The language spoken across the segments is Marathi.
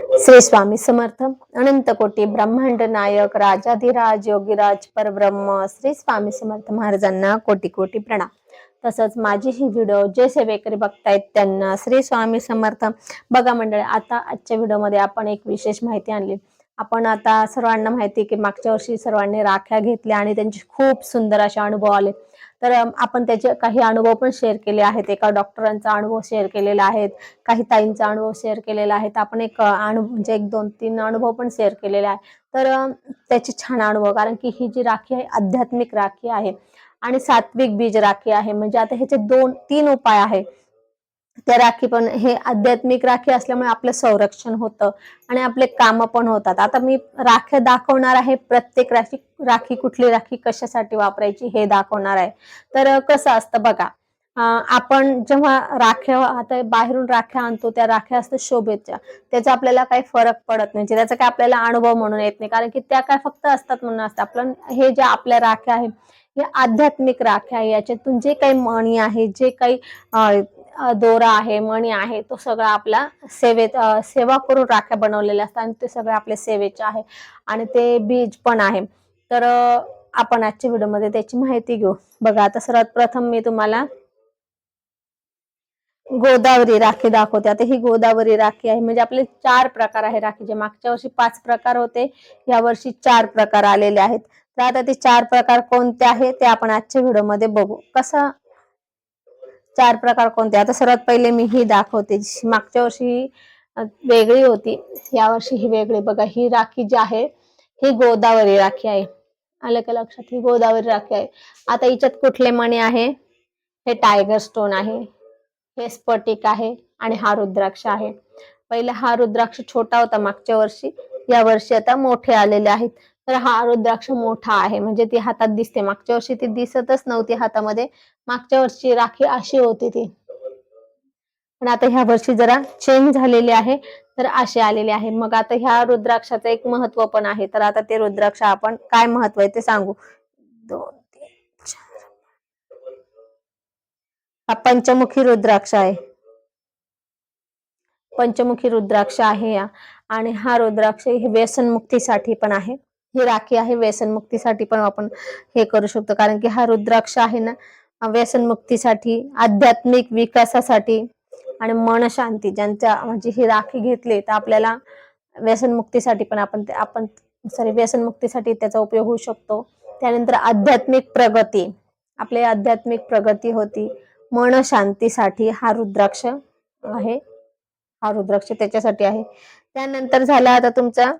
श्री स्वामी समर्थ अनंत कोटी ब्रह्मांड नायक राजाधिराज योगीराज परब्रह्म श्री स्वामी समर्थ महाराजांना कोटी कोटी प्रणाम. तसंच माझी ही व्हिडिओ जे सेवेकरी बघतायत त्यांना श्री स्वामी समर्थ. बघा मंडळी आता आजच्या व्हिडिओमध्ये आपण एक विशेष माहिती आणली. आपण आता सर्वांना माहिती आहे की मागच्या वर्षी सर्वांनी राख्या घेतल्या आणि त्यांचे खूप सुंदर असे अनुभव आले. तर आपण त्याचे काही अनुभव पण शेअर केले आहेत. एका डॉक्टरांचा अनुभव शेअर केलेला आहे काही ताईंचा अनुभव शेअर केलेला आहे. आपण एक अनुभव म्हणजे एक दोन तीन अनुभव पण शेअर केलेले आहे तर त्याचे छान अनुभव कारण की ही जी राखी आहे आध्यात्मिक राखी आहे आणि सात्विक बीज राखी आहे. म्हणजे आता ह्याचे दोन तीन उपाय आहे. त्या राखी पण हे आध्यात्मिक राखी असल्यामुळे आपलं संरक्षण होतं आणि आपले काम पण होतात. आता मी राख्या दाखवणार आहे प्रत्येक राखी राखी कुठली राखी कशासाठी वापरायची हे दाखवणार आहे. तर कसं असतं बघा आपण जेव्हा राख्या आता बाहेरून राख्या आणतो त्या राख्या असतात शोभेच्या. त्याचा आपल्याला काही फरक पडत नाही. त्याचा काय आपल्याला अनुभव म्हणून येत नाही. कारण की त्या काय फक्त असतात म्हणून असतात. आपण हे ज्या आपल्या राख्या आहे हे आध्यात्मिक राख्या आहे याच्यातून जे काही मणी आहे जे काही दोरा आहे मणी आहे तो सगळा आपला सेवेत सेवा करून राख्या बनवलेल्या असतात आणि ते सगळे आपल्या सेवेचे आहे आणि ते बीज पण आहे. तर आपण आजच्या व्हिडिओमध्ये त्याची माहिती घेऊ. बघा आता सर्वात प्रथम मी तुम्हाला गोदावरी राखी दाखवते. आता ही गोदावरी राखी आहे. म्हणजे आपले चार प्रकार आहे राखीचे मागच्या वर्षी पाच प्रकार होते या वर्षी चार प्रकार आलेले आहेत. तर आता ते चार प्रकार कोणते आहे ते आपण आजच्या व्हिडिओमध्ये बघू. कसं चार प्रकार कोणते? आता सर्वात पहिले मी ही दाखवते मागच्या वर्षी ही वेगळी होती. यावर्षी ही वेगळी. बघा ही राखी जी आहे ही गोदावरी राखी आहे. आलं का लक्षात? ही गोदावरी राखी आहे. आता हिच्यात कुठले मणी आहे? हे टायगर स्टोन आहे. हे स्फटिक आहे आणि हा रुद्राक्ष आहे. पहिला हा रुद्राक्ष छोटा होता मागच्या वर्षी. या वर्षी आता मोठे आलेले आहेत. तर हा रुद्राक्ष मोठा आहे. म्हणजे ती हातात दिसते. मागच्या वर्षी ती दिसतच नव्हती हातामध्ये. मागच्या वर्षी राखी अशी होती ती. पण आता ह्या वर्षी जरा चेंज झालेली आहे. तर असे आलेले आहे. मग आता ह्या रुद्राक्षाचं एक महत्त्व पण आहे. तर आता ते रुद्राक्ष आपण काय महत्त्व आहे ते सांगू. दोन तीन चार. हा पंचमुखी रुद्राक्ष आहे. पंचमुखी रुद्राक्ष आहे या. आणि हा रुद्राक्ष हे व्यसनमुक्तीसाठी पण आहे. ही राखी आहे व्यसनमुक्तीसाठी पण आपण हे करू शकतो. कारण की हा रुद्राक्ष आहे ना व्यसनमुक्तीसाठी आध्यात्मिक विकासासाठी आणि मन शांती ज्यांच्या म्हणजे ही राखी घेतली तर आपल्याला व्यसनमुक्तीसाठी पण आपण ते- आपण सॉरी व्यसनमुक्तीसाठी त्याचा उपयोग होऊ शकतो. त्यानंतर आध्यात्मिक प्रगती. आपली आध्यात्मिक प्रगती होती. मन शांतीसाठी हा रुद्राक्ष आहे. हा रुद्राक्ष त्याच्यासाठी आहे. त्यानंतर झाला आता तुमचा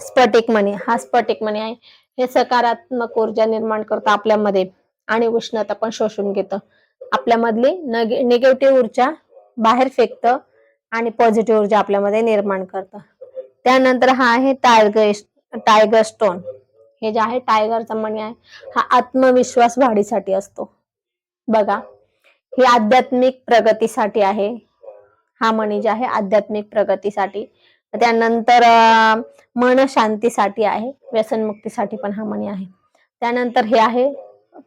स्फटिक मणी हा स्फटिक मणी आहे. हे सकारात्मक ऊर्जा निर्माण करतं आपल्यामध्ये आणि उष्णता पण शोषून घेतं. आपल्यामधली निगेटिव्ह ऊर्जा बाहेर फेकतं आणि पॉझिटिव्ह ऊर्जा आपल्यामध्ये निर्माण करतं. त्यानंतर हा आहे टायगर टायगर स्टोन हे जे आहे टायगरचा मणी आहे हा आत्मविश्वास वाढीसाठी असतो. बघा ही आध्यात्मिक प्रगतीसाठी आहे. हा मणी जे आहे आध्यात्मिक प्रगतीसाठी त्यानंतर मन शांतीसाठी आहे. व्यसनमुक्तीसाठी पण हा मणी आहे. त्यानंतर हे आहे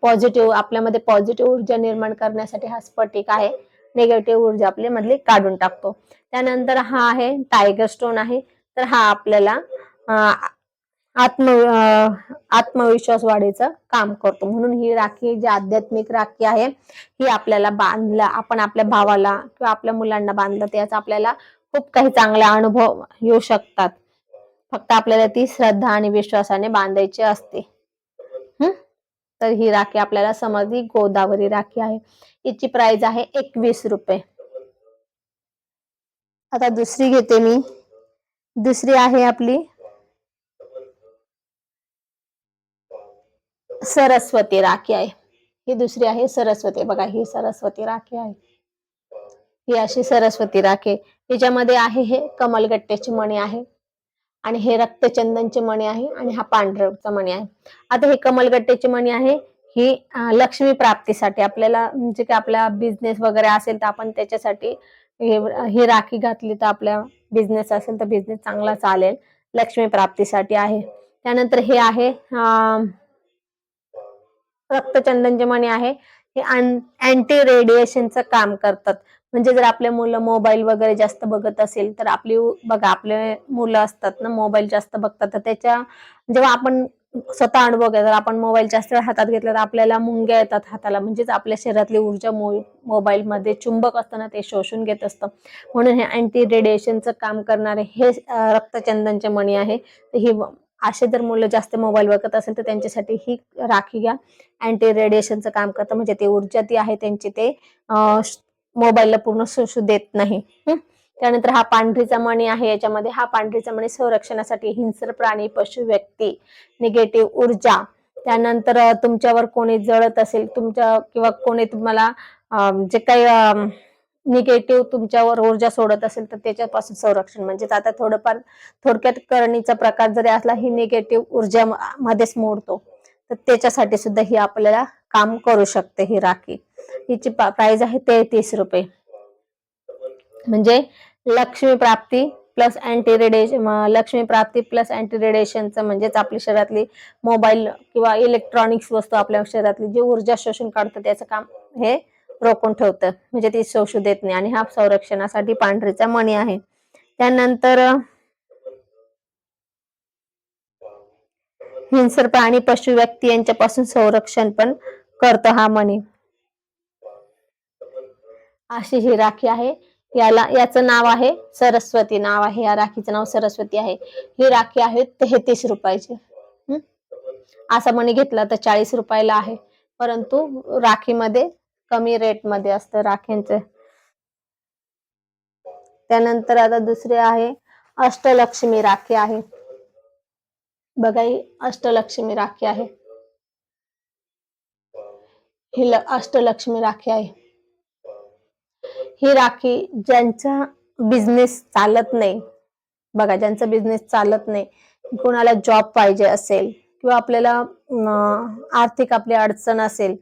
पॉझिटिव्ह आपल्यामध्ये पॉझिटिव्ह ऊर्जा निर्माण करण्यासाठी हा स्फटिक आहे. निगेटिव्ह ऊर्जा आपली मधली काढून टाकतो. त्यानंतर हा आहे टायगर स्टोन आहे. तर हा आपल्याला आत्म आत्मविश्वास वाढीचं काम करतो. म्हणून ही राखी जी आध्यात्मिक राखी आहे ही आपल्याला बांधलं आपण आपल्या भावाला किंवा आपल्या मुलांना बांधलं त्याचा आपल्याला खूप काही चांगले अनुभव येऊ शकतात. फक्त आपल्याला ती श्रद्धा आणि विश्वासाने बांधायची असते. हम्म? तर ही राखी आपल्याला समजली गोदावरी राखी आहे. हिची प्राइस आहे एकवीस रुपये. आता दुसरी घेते मी. दुसरी आहे आपली सरस्वती राखी आहे. ही दुसरी आहे सरस्वती. बघा ही सरस्वती राखी आहे. ही अशी सरस्वती राखी आहे. आहे हे कमलगट्ट्याची मणी आहे. आणि हे रक्तचंदनचे मणी आहे आणि हा पांढरचा मणी आहे. आता हे कमलगट्ट्याची मणी आहे ही लक्ष्मी प्राप्तीसाठी आपल्याला म्हणजे की आपला बिझनेस वगैरे असेल तर आपण त्याच्यासाठी ही राखी घातली तर आपला बिझनेस असेल तर बिझनेस चांगला चालेल. लक्ष्मी प्राप्तीसाठी आहे. त्यानंतर हे आहे अं, रक्तचंदनचे मणी आहे. हे अँटी रेडिएशनचं काम करतात. म्हणजे जर आपले मुलं मोबाईल वगैरे जास्त बघत असेल तर आपली बघा आपले मुलं असतात ना मोबाईल जास्त बघतात. तर त्याच्या जेव्हा आपण स्वतः अनुभव घ्या जर आपण मोबाईल जास्त वेळ हातात घेतला तर आपल्याला मुंग्या येतात हाताला. म्हणजेच आपल्या शरीरातली ऊर्जा मोबाईल मध्ये चुंबक असतं ना ते शोषून घेत असतं. म्हणून हे अँटी रेडिएशनचं काम करणारे हे रक्तचंदनचे मणी आहे. तर ही असे जर मुलं जास्त मोबाईल बघत असेल तर त्यांच्यासाठी ही राखी घ्या. अँटी रेडिएशनचं काम करतं. म्हणजे ते ऊर्जा ती आहे त्यांची ते मोबाईलला पूर्ण शोषू देत नाही? त्यानंतर हा पांढरीचा मणी आहे याच्यामध्ये हा पांढरीचा मणी संरक्षणासाठी हिंस्र प्राणी पशु व्यक्ती निगेटिव्ह ऊर्जा. त्यानंतर तुमच्यावर कोणी जळत असेल तुमच्या किंवा कोणी तुम्हाला जे काही निगेटिव्ह तुमच्यावर ऊर्जा सोडत असेल तर त्याच्यापासून संरक्षण. म्हणजेच आता थोडंफार थोडक्यात करणीचा प्रकार जरी असला ही निगेटिव्ह ऊर्जा मध्येच मोडतो. तर त्याच्यासाठी सुद्धा ही आपल्याला काम करू शकते ही राखी. हिची प्राइस आहे तेहतीस रुपये. म्हणजे लक्ष्मी प्राप्ती प्लस अँटी रेडिएशन लक्ष्मी प्राप्ती प्लस अँटी रेडिएशनचं म्हणजेच आपल्या शरीरातली मोबाईल किंवा इलेक्ट्रॉनिक्स वस्तू आपल्या शरीरातली जी ऊर्जा शोषून काढतं त्याचं काम हे रोखून ठेवतं. म्हणजे ती शोषू देत नाही. आणि हा संरक्षणासाठी पांढरीचा मणी आहे. त्यानंतर हिंसर प्राणी पशु व्यक्ती यांच्यापासून संरक्षण पण करतो हा मणी अशी ही राखी आहे. याला याचं नाव आहे सरस्वती नाव आहे. या राखीचं नाव सरस्वती आहे. ही राखी आहे तेहतीस रुपयाची. असा मणी घेतला तर चाळीस रुपयाला आहे. परंतु राखीमध्ये कमी रेटमध्ये असतं राख्यांचं त्यानंतर आता दुसरी आहे अष्टलक्ष्मी राखी आहे. बघा ही अष्टलक्ष्मी राखी आहे. ही ल- अष्टलक्ष्मी राखी आहे. ही राखी ज्यांचा बिझनेस चालत नाही बघा ज्यांचा बिझनेस चालत नाही कोणाला जॉब पाहिजे असेल किंवा आपल्याला आर्थिक आपली अडचण असेल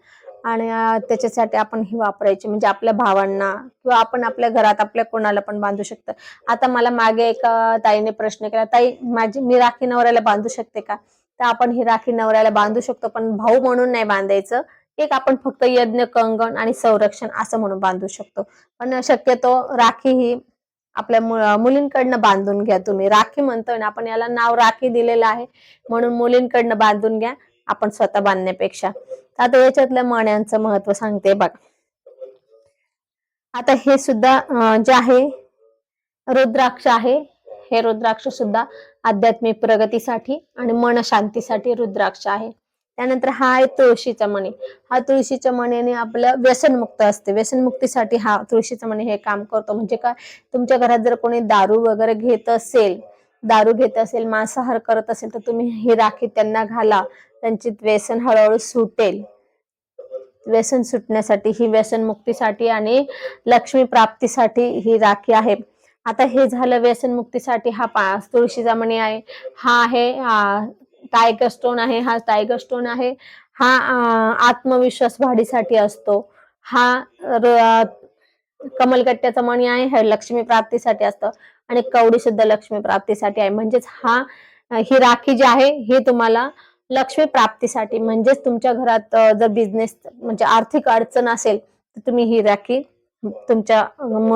आणि त्याच्यासाठी आपण ही वापरायची म्हणजे आपल्या भावांना किंवा आपण आपल्या घरात आपल्या कोणाला पण बांधू शकतो. आता मला मागे एका ताईने प्रश्न केला ताई माझी मी राखी नवऱ्याला बांधू शकते का? तर आपण ही राखी नवऱ्याला बांधू शकतो पण भाऊ म्हणून नाही बांधायचं. एक आपण फक्त यज्ञ कंगण आणि संरक्षण असं म्हणून बांधू शकतो. पण शक्यतो राखी ही आपल्या मुलींकडनं बांधून घ्या तुम्ही. राखी म्हणतोय ना आपण याला नाव राखी दिलेलं आहे. म्हणून मुलींकडनं बांधून घ्या आपण स्वतः बांधण्यापेक्षा. आता याच्यातल्या मण्यांचं महत्त्व सांगते बघ. आता हे सुद्धा जे आहे रुद्राक्ष आहे हे रुद्राक्ष सुद्धा आध्यात्मिक प्रगतीसाठी आणि मन शांतीसाठी रुद्राक्ष आहे. त्यानंतर हा आहे तुळशीचा मणी. हा तुळशीच्या मणीने आपलं व्यसनमुक्त असते. व्यसनमुक्तीसाठी हा तुळशीचा मणी हे काम करतो. म्हणजे काय? तुमच्या घरात जर कोणी दारू वगैरे घेत असेल दारू घेत असेल मांसाहार करत असेल तर तुम्ही ही राखी त्यांना घाला. त्यांची व्यसन हळूहळू सुटेल. व्यसन सुटण्यासाठी ही व्यसन मुक्तीसाठी आणि लक्ष्मी प्राप्तीसाठी ही राखी आहे. आता हे झालं व्यसन मुक्तीसाठी हा पा तुळशीचा मणी आहे. हा आहे टायगर स्टोन आहे हा टायगर स्टोन आहे. हा आत्मविश्वास वाढीसाठी असतो. हा र- मणी आहे हे लक्ष्मी प्राप्तीसाठी असतं. आणि कवडी सुद्धा लक्ष्मी प्राप्तीसाठी आहे. म्हणजेच हा ही राखी जी आहे ही तुम्हाला लक्ष्मी प्राप्तीसाठी म्हणजेच तुमच्या घरात जर बिझनेस म्हणजे आर्थिक अडचण असेल तर तुम्ही ही राखी तुमच्या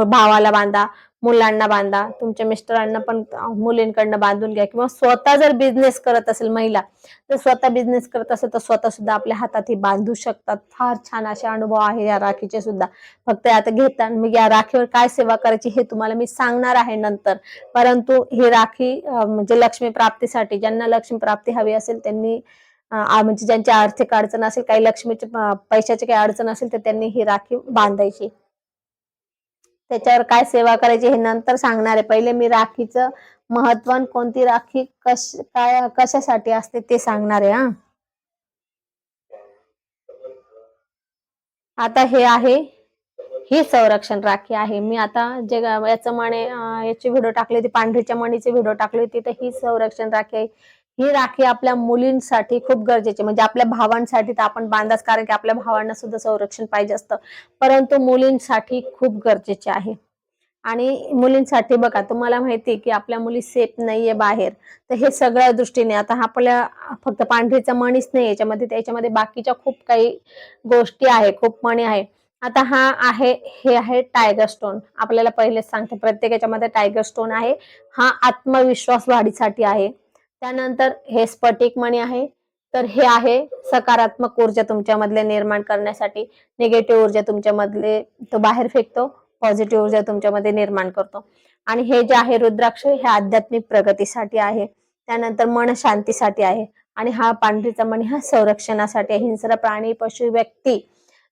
भावाला बांधा मुलांना बांधा तुमच्या मिस्टरांना पण मुलींकडनं बांधून घ्या किंवा स्वतः जर बिझनेस करत असेल महिला तर स्वतः बिझनेस करत असेल तर स्वतः सुद्धा आपल्या हातात ही बांधू शकतात. फार छान असे अनुभव आहे या राखीचे सुद्धा. फक्त आता घेताना मग या राखीवर काय सेवा करायची हे तुम्हाला मी सांगणार आहे नंतर. परंतु ही राखी म्हणजे लक्ष्मी प्राप्तीसाठी ज्यांना लक्ष्मी प्राप्ती हवी असेल त्यांनी म्हणजे ज्यांची आर्थिक अडचण असेल काही लक्ष्मीचे पैशाची काही अडचण असेल तर त्यांनी ही राखी बांधायची. त्याच्यावर काय सेवा करायची हे नंतर सांगणार आहे. पहिले मी राखीचं महत्त्व कोणती राखी कश काय कशासाठी असते ते सांगणार आहे हा. आता हे आहे ही संरक्षण राखी आहे. मी आता जे याचं मणे याची व्हिडिओ टाकली होती पांढरीच्या मणीची व्हिडिओ टाकली होती तर ही संरक्षण राखी आहे. ही राखी आपल्या मुलींसाठी खूप गरजेची म्हणजे आपल्या भावांसाठी तर आपण बांधाच कारण की आपल्या भावांना सुद्धा संरक्षण पाहिजे असतं. परंतु मुलींसाठी खूप गरजेचे आहे. आणि मुलींसाठी बघा तुम्हाला माहिती की आपल्या मुली सेफ नाहीये बाहेर. तर हे सगळ्या दृष्टीने आता हा आपल्या फक्त पांढरीचा मणीच नाही याच्यामध्ये त्याच्यामध्ये बाकीच्या खूप काही गोष्टी आहे खूप मणी आहे. आता हा आहे हे आहे टायगर स्टोन आपल्याला पहिलेच सांगते प्रत्येक याच्यामध्ये टायगर स्टोन आहे. हा आत्मविश्वास वाढीसाठी आहे. त्यानंतर हे स्फटिक मणी आहे. तर हे आहे सकारात्मक ऊर्जा तुमच्यामधले निर्माण करण्यासाठी. निगेटिव्ह ऊर्जा तुमच्यामधले तो बाहेर फेकतो. पॉझिटिव्ह ऊर्जा तुमच्यामध्ये निर्माण करतो. आणि हे जे आहे रुद्राक्ष हे आध्यात्मिक प्रगतीसाठी आहे. त्यानंतर मन शांतीसाठी आहे. आणि हा पांढरीचा मणी हा संरक्षणासाठी आहे. हिंसर प्राणी पशु व्यक्ती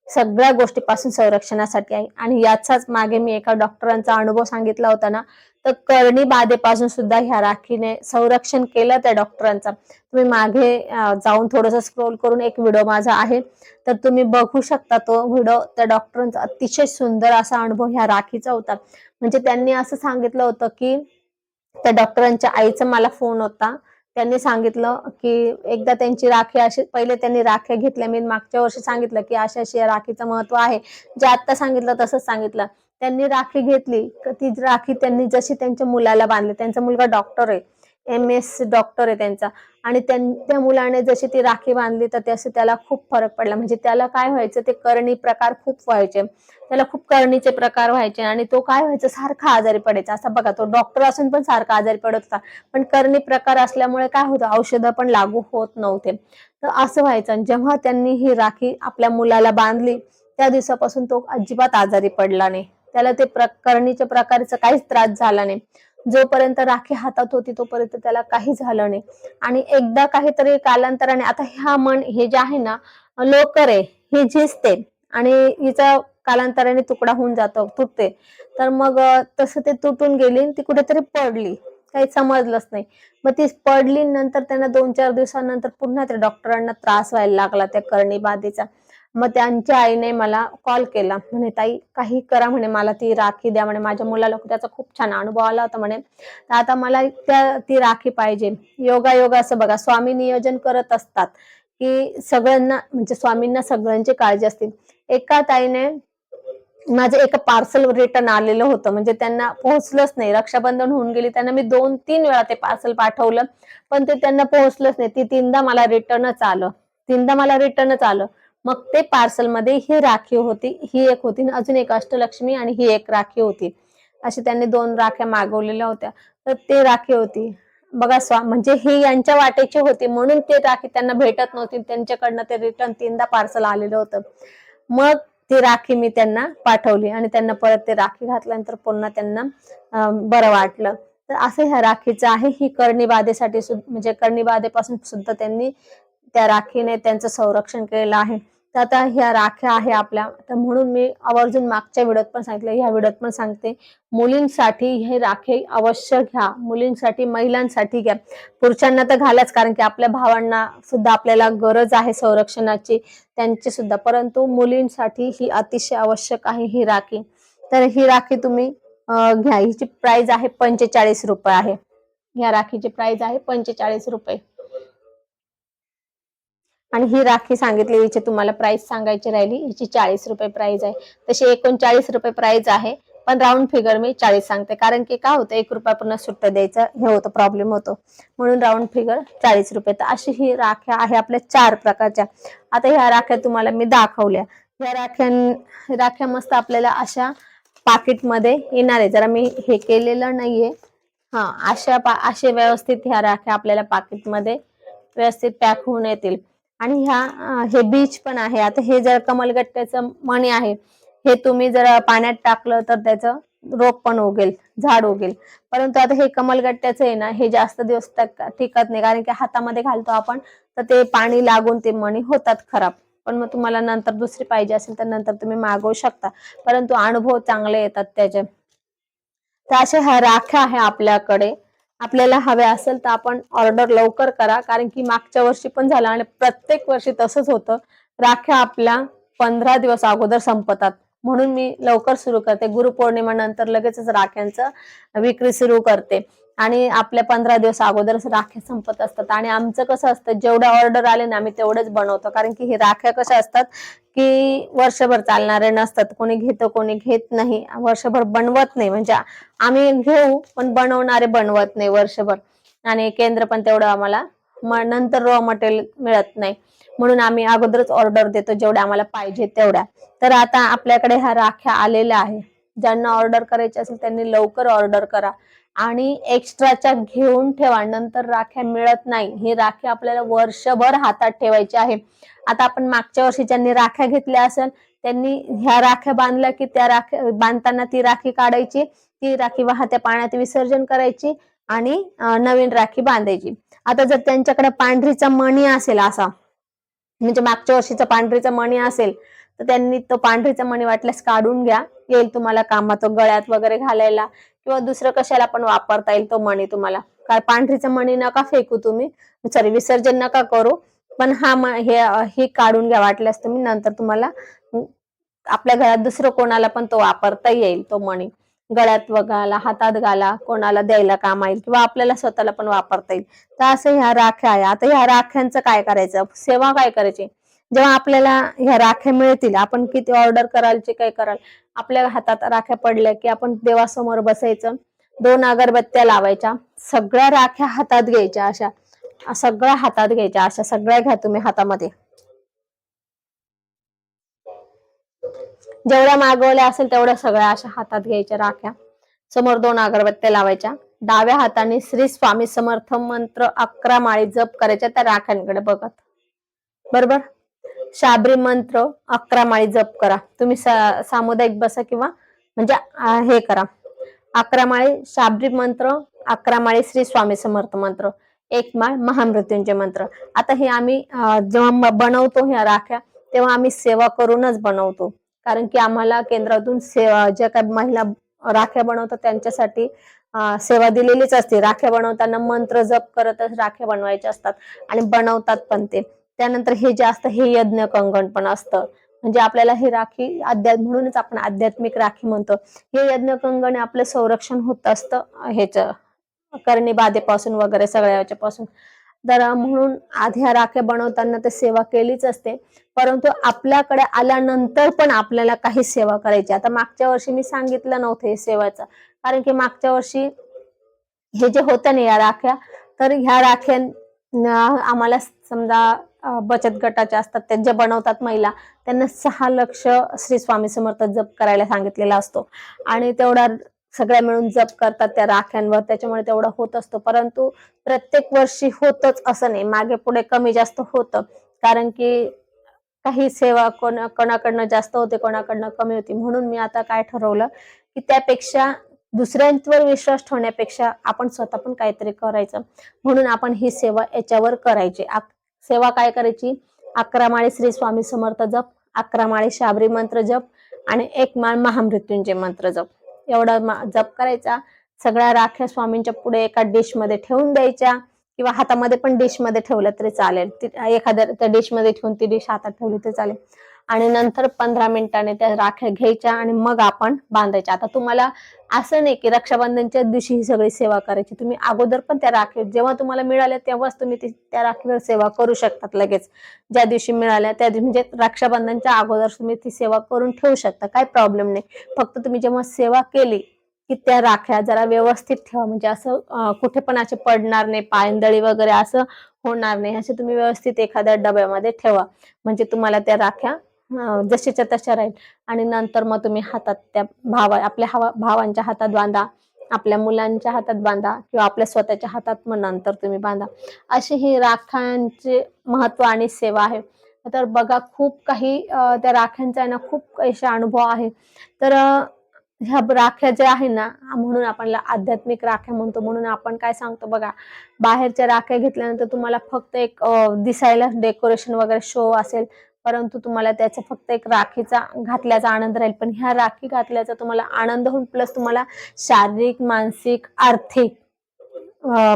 सगळ्या गोष्टीपासून संरक्षणासाठी आहे. आणि याचाच मागे मी एका डॉक्टरांचा अनुभव सांगितला होता ना तर करणी बाधेपासून सुद्धा ह्या राखीने संरक्षण केलं त्या डॉक्टरांचा. तुम्ही मागे जाऊन थोडस स्क्रोल करून एक व्हिडिओ माझा आहे. तर तुम्ही बघू शकता तो व्हिडिओ त्या डॉक्टरांचा अतिशय सुंदर असा अनुभव ह्या राखीचा होता. म्हणजे त्यांनी असं सांगितलं होतं की त्या डॉक्टरांच्या आईचा मला फोन होता. त्यांनी सांगितलं की एकदा त्यांची राखी अशी पहिले त्यांनी राख्या घेतल्या. मी मागच्या वर्षी सांगितलं की अशा अशी या राखीचं महत्त्व आहे. जे आता सांगितलं तसंच सांगितलं. त्यांनी राखी घेतली. ती राखी त्यांनी जशी त्यांच्या मुलाला बांधली. त्यांचा मुलगा डॉक्टर आहे. एम एस डॉक्टर आहे त्यांचा. आणि त्यां- त्या मुलाने जशी ती राखी बांधली तर त्याशी त्याला खूप फरक पडला. म्हणजे त्याला काय व्हायचं ते करणी प्रकार खूप व्हायचे. त्याला खूप करणीचे प्रकार व्हायचे. आणि तो काय व्हायचं सारखा आजारी पडायचा. असा बघा तो डॉक्टर असून पण सारखा आजारी पडत होता. पण करणी प्रकार असल्यामुळे काय होतं औषधं पण लागू होत नव्हते. तर असं व्हायचं. जेव्हा त्यांनी ही राखी आपल्या मुलाला बांधली त्या दिवसापासून तो अजिबात आजारी पडला नाही. त्याला ते प्र करणीच्या प्रकारचा काहीच त्रास झाला नाही. जोपर्यंत राखी हातात होती तोपर्यंत त्याला काही झालं नाही. आणि एकदा काहीतरी कालांतराने आता ह्या मन हे जे आहे ना लोकर आहे ही झिजते. आणि हिचा कालांतराने तुकडा होऊन जातो तुटते. तर मग तसं ते तुटून गेली आणि ती कुठेतरी पडली. काही समजलंच नाही. मग ती पडली नंतर त्यांना दोन चार दिवसानंतर पुन्हा त्या डॉक्टरांना त्रास व्हायला लागला त्या करणी बाधेचा मग त्यांच्या आईने मला कॉल केला. म्हणे ताई काही करा म्हणे मला ती राखी द्या म्हणे. माझ्या मुलाला त्याचा खूप छान अनुभव आला होता म्हणे. तर आता मला त्या ती राखी पाहिजे. योगा योगा असं बघा. स्वामी नियोजन करत असतात की सगळ्यांना म्हणजे स्वामींना सगळ्यांची काळजी असते. एका ताईने माझं एक पार्सल रिटर्न आलेलं होतं. म्हणजे त्यांना पोहोचलंच नाही. रक्षाबंधन होऊन गेली. त्यांना मी दोन तीन वेळा ते पार्सल पाठवलं. पण ते त्यांना पोहोचलंच नाही. ती तीनदा मला रिटर्नच आलं. तीनदा मला रिटर्नच आलं. मग ते पार्सलमध्ये ही राखी होती ही एक होती आणि अजून एक अष्टलक्ष्मी आणि ही एक राखी होती. अशी त्यांनी दोन राख्या मागवलेल्या होत्या. तर ते राखी होती. बघा स्वा म्हणजे ही यांच्या वाटेची होती म्हणून ते राखी त्यांना भेटत नव्हती. त्यांच्याकडनं ते रिटर्न तीनदा पार्सल आलेलं होतं. मग ती राखी मी त्यांना पाठवली आणि त्यांना परत ते राखी घातल्यानंतर पुन्हा त्यांना बरं वाटलं. तर असं ह्या राखीचं आहे. ही कर्णीबाधेसाठी सुद्धा म्हणजे करणीबाधेपासून सुद्धा त्यांनी त्या राखीने त्यांचं संरक्षण केलेलं आहे. तर आता ह्या राख्या आहे आपल्या. तर म्हणून मी आवर्जून मागच्या व्हिडिओत पण सांगितलं ह्या व्हिडिओत पण सांगते. मुलींसाठी हे राखे अवश्य घ्या. मुलींसाठी महिलांसाठी घ्या. पुरुषांना तर घालाच कारण की आपल्या भावांना सुद्धा आपल्याला गरज आहे संरक्षणाची. त्यांची सुद्धा. परंतु मुलींसाठी ही अतिशय आवश्यक आहे ही राखी. तर ही राखी तुम्ही घ्या. हिची प्राइस आहे पंचेचाळीस रुपये आहे. या राखीची प्राइस आहे पंचेचाळीस रुपये. आणि ही राखी सांगितली हिची तुम्हाला प्राइस सांगायची राहिली हिची चाळीस रुपये प्राइस आहे. तशी एकोणचाळीस रुपये प्राइस आहे पण राऊंड फिगर मी चाळीस सांगते. कारण की काय होतं एक रुपया पुन्हा सुट्ट द्यायचं हे होतं प्रॉब्लेम होतो. म्हणून राऊंड फिगर चाळीस रुपये. तर अशी ही राख्या आहे आपल्या चार प्रकारच्या. आता ह्या राख्या तुम्हाला मी दाखवल्या. ह्या राख्या राख्या मस्त आपल्याला अशा पाकिटमध्ये येणार आहे. जरा मी हे केलेलं नाहीये. हा अशा अशा असे व्यवस्थित ह्या राख्या आपल्याला पाकिटमध्ये व्यवस्थित पॅक होऊन येतील. आणि ह्या हे बीच पण आहे. आता हे जर कमलगट्ट्याचं मणी आहे हे तुम्ही जर पाण्यात टाकलं तर त्याचं रोप पण उगेल झाड उगेल. परंतु आता हे कमलगट्ट्याचं आहे ना हे जास्त दिवस टक- टिकत नाही. कारण की हातामध्ये घालतो आपण तर ते पाणी लागून ते मणी होतात खराब. पण मग तुम्हाला नंतर दुसरी पाहिजे असेल तर नंतर तुम्ही मागवू शकता. परंतु अनुभव चांगले येतात त्याचे. तर अशा ह्या राख्या आहे आपल्याकडे. आपल्याला हवे असेल तर आपण ऑर्डर लवकर करा. कारण की मागच्या वर्षी पण झालं आणि प्रत्येक वर्षी तसंच होतं. राख्या आपल्या पंधरा दिवस अगोदर संपतात. म्हणून मी लवकर सुरू करते. गुरुपौर्णिमा नंतर लगेचच राख्यांचं विक्री सुरू करते. आणि आपल्या पंधरा दिवस अगोदरच राख्या संपत असतात. आणि आमचं कसं असतं जेवढ्या ऑर्डर आले ना आम्ही तेवढेच बनवतो. कारण की हे राख्या कशा असतात की वर्षभर चालणारे नसतात कोणी घेतं कोणी घेत नाही. वर्षभर बनवत नाही. म्हणजे आम्ही घेऊ पण बनवणारे बनवत नाही वर्षभर. आणि केंद्र पण तेवढं आम्हाला नंतर रॉ मटेरियल मिळत नाही. म्हणून आम्ही अगोदरच ऑर्डर देतो जेवढ्या आम्हाला पाहिजे तेवढ्या. तर आता आपल्याकडे ह्या राख्या आलेल्या आहे ज्यांना ऑर्डर करायची असेल त्यांनी लवकर ऑर्डर करा. आणि एक्स्ट्राच्या घेऊन ठेवा. नंतर राख्या मिळत नाही. ही राखी आपल्याला वर्षभर हातात ठेवायची आहे. आता आपण मागच्या वर्षी ज्यांनी राख्या घेतल्या असेल त्यांनी ह्या राख्या बांधल्या की त्या राख्या बांधताना ती राखी काढायची. ती राखी वाहत्या पाण्यात विसर्जन करायची आणि नवीन राखी बांधायची. आता जर त्यांच्याकडे पांढरीचा मणी असेल असा म्हणजे मागच्या वर्षीचा पांढरीचा मणी असेल तर त्यांनी तो पांढरीचा मणी वाटल्यास काढून घ्या. येईल तुम्हाला कामात तो गळ्यात वगैरे घालायला किंवा दुसरं कशाला पण वापरता येईल तो मणी तुम्हाला. काय पांढरीचा मणी नका फेकू तुम्ही. सॉरी विसर्जन नका करू. पण हा हे हे काढून घ्या वाटल्यास तुम्ही नंतर तुम्हाला आपल्या घरात दुसरं कोणाला पण तो वापरता येईल तो मणी. गळ्यात वगाला हातात घाला कोणाला द्यायला काम येईल किंवा आपल्याला स्वतःला पण वापरता येईल. तर असं ह्या राख्या आहे आता ह्या राख्यांचं काय करायचं? सेवा काय करायची? जेव्हा आपल्याला ह्या राख्या मिळतील आपण किती ऑर्डर कराल जे काय कराल आपल्या हातात राख्या पडल्या की आपण देवासमोर बसायचं दोन अगरबत्त्या लावायच्या सगळ्या राख्या हातात घ्यायच्या अशा सगळ्या हातात घ्यायच्या अशा सगळ्या घ्या तुम्ही हातामध्ये. जेवढ्या मागवल्या असेल तेवढ्या सगळ्या अशा हातात घ्यायच्या राख्या. समोर दोन अगरबत्त्या लावायच्या. डाव्या हाताने श्री स्वामी समर्थ मंत्र अकरा माळी जप करायच्या त्या राख्यांकडे बघत. बरोबर? शाबरी मंत्र अकरा माळी जप करा. तुम्ही सा- सामुदायिक बसा किंवा म्हणजे हे करा. अकरा माळी शाबरी मंत्र अकरा माळी श्री स्वामी समर्थ मंत्र एक माळ महामृत्यूंचे मंत्र. आता हे आम्ही जेव्हा बनवतो ह्या राख्या तेव्हा आम्ही सेवा करूनच बनवतो. कारण की आम्हाला केंद्रातून सेवा ज्या काही महिला राख्या बनवतात त्यांच्यासाठी सेवा दिलेलीच असते. राख्या बनवताना मंत्र जप करतच राख्या बनवायच्या असतात आणि बनवतात पण ते. त्यानंतर हे जे असतं हे यज्ञ कंगण पण असतं. म्हणजे आपल्याला हे राखी अध्यात्म म्हणूनच आपण आध्यात्मिक राखी म्हणतो. हे यज्ञ कंगण आपलं संरक्षण होत असतं ह्याच करणी बाधेपासून वगैरे सगळ्या याच्यापासून. तर म्हणून आधी राख्या बनवताना तर सेवा केलीच असते. परंतु आपल्याकडे आल्यानंतर पण आपल्याला काही सेवा करायची. आता मागच्या वर्षी मी सांगितलं नव्हतं हे सेवाचं. कारण की मागच्या वर्षी हे जे होतं ना या राख्या तर ह्या राख्या आम्हाला समजा बचत गटाच्या असतात त्या ज्या बनवतात महिला त्यांना सहा लक्ष श्री स्वामी समर्थ जप करायला सांगितलेला असतो. आणि तेवढा सगळ्या मिळून जप करतात त्या राख्यांवर त्याच्यामुळे तेवढा होत असतो. परंतु प्रत्येक वर्षी होतच असं नाही. मागे पुढे कमी जास्त होतं. कारण की काही सेवा कोणा कोणाकडनं जास्त होते कोणाकडनं कमी होती. म्हणून मी आता काय ठरवलं की त्यापेक्षा दुसऱ्यांवर विश्वास ठेवण्यापेक्षा आपण स्वतः पण काहीतरी करायचं. म्हणून आपण ही सेवा याच्यावर करायची. सेवा काय करायची? अकरा श्री स्वामी समर्थ जप अकरा शाबरी मंत्र जप आणि एक माळ महामृत्यूंचे मंत्र जप. एवढा जप करायचा. सगळ्या राख्या स्वामींच्या पुढे एका डिशमध्ये ठेवून द्यायच्या किंवा हातामध्ये पण डिशमध्ये ठेवलं तरी चालेल. ती- एखाद्या त्या डिशमध्ये ठेवून ती डिश हातात ठेवली तरी चालेल. आणि नंतर पंधरा मिनिटाने त्या राख्या घ्यायच्या आणि मग आपण बांधायच्या. आता तुम्हाला असं नाही की रक्षाबंधनच्या दिवशी ही सगळी सेवा करायची. तुम्ही अगोदर पण त्या राखी जेव्हा तुम्हाला मिळाल्या तेव्हाच तुम्ही ती- त्या राखीवर सेवा करू शकतात लगेच. ज्या दिवशी मिळाल्या त्या दिवशी म्हणजे रक्षाबंधनच्या अगोदर तुम्ही ती सेवा करून ठेवू शकता. काही प्रॉब्लेम नाही. फक्त तुम्ही जेव्हा सेवा केली की त्या राख्या जरा व्यवस्थित ठेवा. म्हणजे असं कुठे पण असे पडणार नाही पायंदळी वगैरे असं होणार नाही. असे तुम्ही व्यवस्थित एखाद्या डब्यामध्ये ठेवा. म्हणजे तुम्हाला त्या राख्या जशीच्या तशा राहील. आणि नंतर मग तुम्ही हातात त्या भावा आपल्या हवा भावांच्या हातात बांधा आपल्या मुलांच्या हातात बांधा किंवा आपल्या स्वतःच्या हातात मग नंतर तुम्ही बांधा. अशी ही राख्यांचे महत्त्व आणि सेवा आहे. तर बघा खूप काही त्या राख्यांचा आहे ना खूप असे अनुभव आहे. तर ह्या राख्या ज्या आहे ना म्हणून आपण आध्यात्मिक राख्या म्हणतो. म्हणून आपण काय सांगतो बघा बाहेरच्या राख्या घेतल्यानंतर तुम्हाला फक्त एक दिसायला डेकोरेशन वगैरे शो असेल. परंतु तुम्हाला त्याचा फक्त एक राखीचा घातल्याचा आनंद राहील. पण ह्या राखी घातल्याचा तुम्हाला आनंद होईल प्लस तुम्हाला शारीरिक मानसिक आर्थिक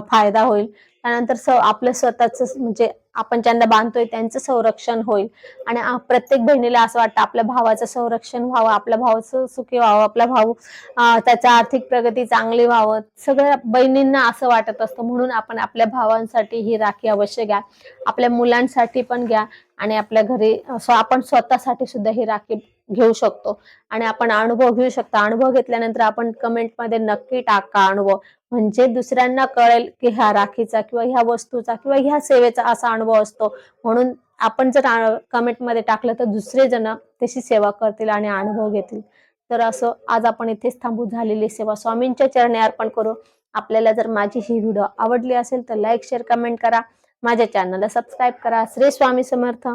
फायदा होईल. त्यानंतर स आपलं स्वतःच म्हणजे आपण ज्यांना बांधतोय त्यांचं संरक्षण होईल. आणि प्रत्येक बहिणीला असं वाटतं आपल्या भावाचं संरक्षण व्हावं आपल्या भावाचं सुखी व्हावं आपला भाऊ त्याचा आर्थिक प्रगती चांगली व्हावं. सगळ्या बहिणींना असं वाटत असतं. म्हणून आपण आपल्या भावांसाठी ही राखी अवश्य घ्या. आपल्या मुलांसाठी पण घ्या. आणि आपल्या घरी स्व- आपण स्वतःसाठी सुद्धा ही राखी घेऊ शकतो. आणि आपण अनुभव घेऊ शकतो. अनुभव घेतल्यानंतर आपण कमेंटमध्ये नक्की टाका अनुभव. म्हणजे दुसऱ्यांना कळेल की ह्या राखीचा किंवा ह्या वस्तूचा किंवा ह्या सेवेचा असा अनुभव असतो. म्हणून आपण जर कमेंटमध्ये टाकलं तर दुसरे जण तशी सेवा करतील आणि अनुभव घेतील. तर असं आज आपण इथेच थांबू. झालेली सेवा स्वामींच्या चरणी अर्पण करू. आपल्याला जर माझी ही व्हिडिओ आवडली असेल तर लाईक शेअर कमेंट करा. माझ्या चॅनलला सबस्क्राईब करा. श्री स्वामी समर्थ.